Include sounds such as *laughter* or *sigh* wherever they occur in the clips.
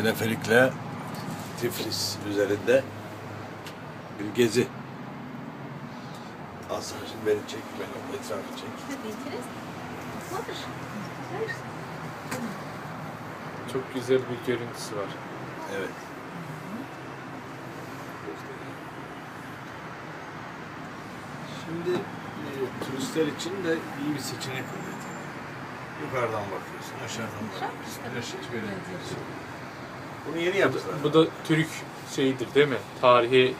teleferikle Tiflis üzerinde bir gezi. Aslan şimdi beni çek, beni etrafı çek. Çok güzel bir görüntüsü var. Evet. Şimdi e, turistler için de iyi bir seçenek oluyor. Yukarıdan bakıyorsun, aşağıdan bakıyorsun, her şeyi görebiliyorsun. Bunu yeni yaptılar. Bu da Türk şeyidir değil mi? Tarihi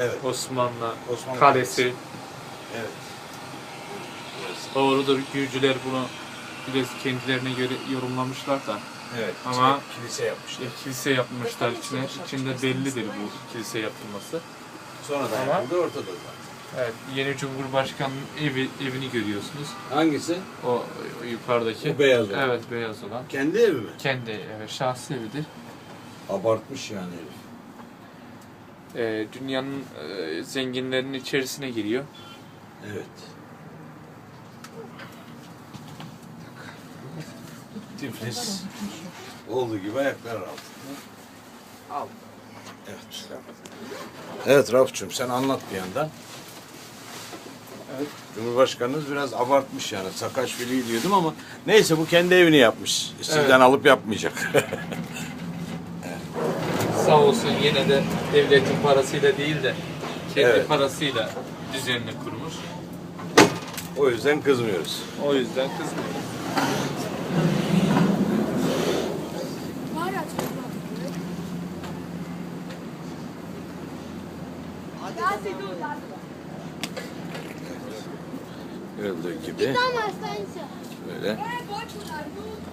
Evet. Osmanlı, Osmanlı kalesi. Evet. Doğrudur Gürcüler bunu biraz kendilerine göre yorumlamışlar da. Evet. Ama- kilise yapmışlar. E, kilise yapmışlar içine. İçinde bellidir bu kilise yapılması. Sonradan Ama- yapıldı ortada zaten. Evet, yeni Cumhurbaşkanı'nın evi, evini görüyorsunuz. Hangisi? O, o yukarıdaki. O beyaz olan. Evet, beyaz olan. Kendi evi mi? Kendi evet, şahsi evidir. Abartmış yani herif. Ee, dünyanın e, zenginlerinin içerisine giriyor. Evet. Tiflis olduğu gibi ayaklar altında. Al. Evet. Evet Rauf'cum sen anlat bir yandan. Evet. Cumhurbaşkanınız biraz abartmış yani. Sakaşvili diyordum ama neyse bu kendi evini yapmış. Sizden Evet. alıp yapmayacak. *laughs* sağ olsun yine de devletin parasıyla değil de kendi Evet. parasıyla düzenini kurmuş. O yüzden kızmıyoruz. O yüzden kızmıyorum. Var ya Görüldüğü gibi böyle. çocuklar.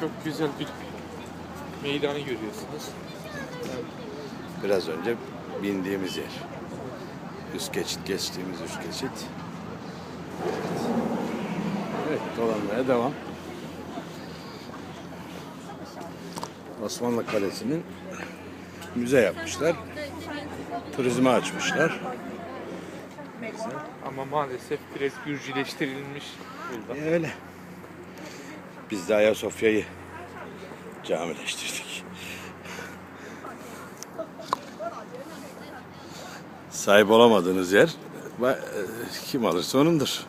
Çok güzel bir meydanı görüyorsunuz. biraz önce bindiğimiz yer. Üst geçit geçtiğimiz üst geçit. Evet dolanmaya devam. Osmanlı Kalesi'nin müze yapmışlar. Turizme açmışlar. Ama maalesef biraz Gürcüleştirilmiş burada. Öyle. Biz de Ayasofya'yı camileştirdik. Sahip olamadığınız yer e, kim alırsa onundur.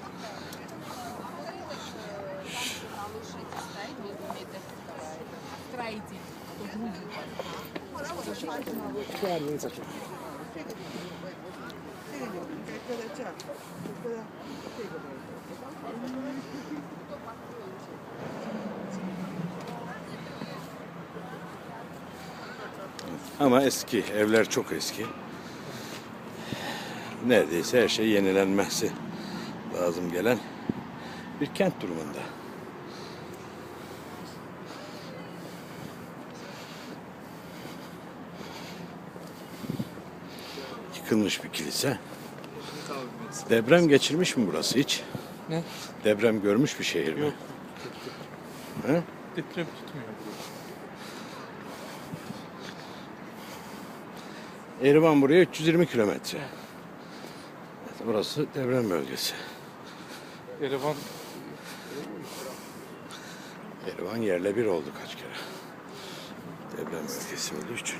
Ama eski, evler çok eski. Neredeyse her şey yenilenmesi lazım gelen bir kent durumunda. Yıkılmış bir kilise. Deprem geçirmiş mi burası hiç? Ne? Deprem görmüş bir şehir mi? Yok. Deprem tutmuyor Erivan buraya 320 kilometre. Burası deprem bölgesi. Yerevan Erivan yerle bir oldu kaç kere. Deprem bölgesi olduğu için.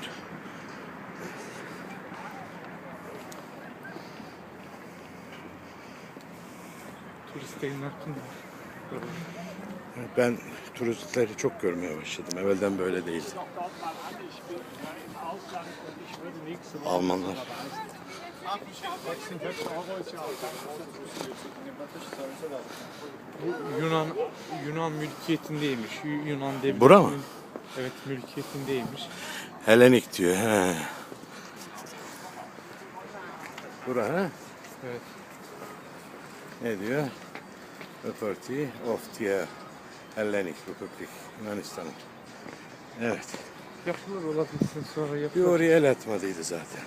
turistlerin hakkında. Ben turistleri çok görmeye başladım. Evvelden böyle değildi. Almanlar. Bu Yunan Yunan mülkiyetindeymiş. Yu- Yunan devletinin Bura mı? Evet mülkiyetindeymiş. Helenik diyor. He. Bura ha? Evet. Ne diyor? Authority of the Hellenic Republic Yunanistan'ın. Evet. Yapılır olabilsin sonra Bir yapılır. oraya el atmadıydı zaten.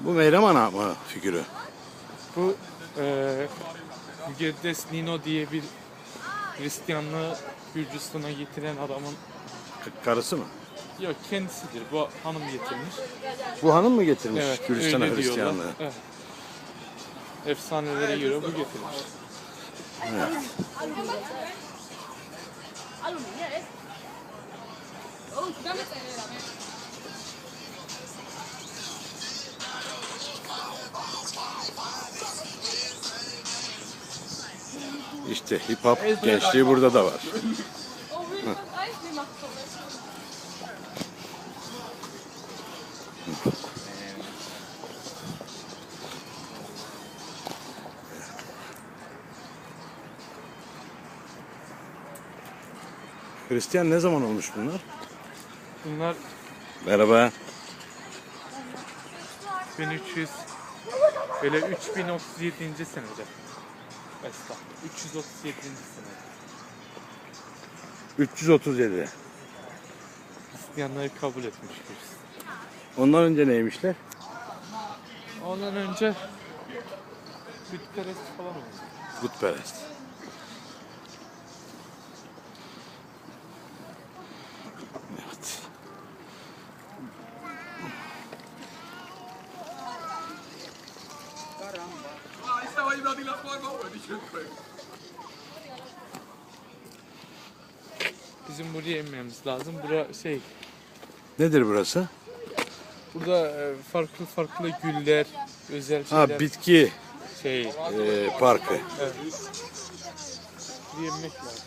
Bu Meyrem Ana mı figürü? Bu eee Gerdes Nino diye bir Hristiyanlığı Gürcistan'a getiren adamın karısı mı? Yok kendisidir. Bu hanım getirmiş. Bu hanım mı getirmiş Evet. Öyle diyorlar. Hristiyanlığı? Evet. Efsanelere göre bu mesti ada. İşte hip hop gençliği burada da var. Oh, Hristiyan ne zaman olmuş bunlar? Bunlar Merhaba. 1300 böyle 3037. senede. Esna. 337. senede. 337. Hristiyanları kabul etmiş birisi. Ondan önce neymişler? Ondan önce Bütperest falan oldu. Putperest. Bizim buraya inmemiz lazım. Bura şey, Nedir burası? burada e, farklı farklı güller, özel şeyler. Ha bitki şey, e, parkı. buraya inmek lazım.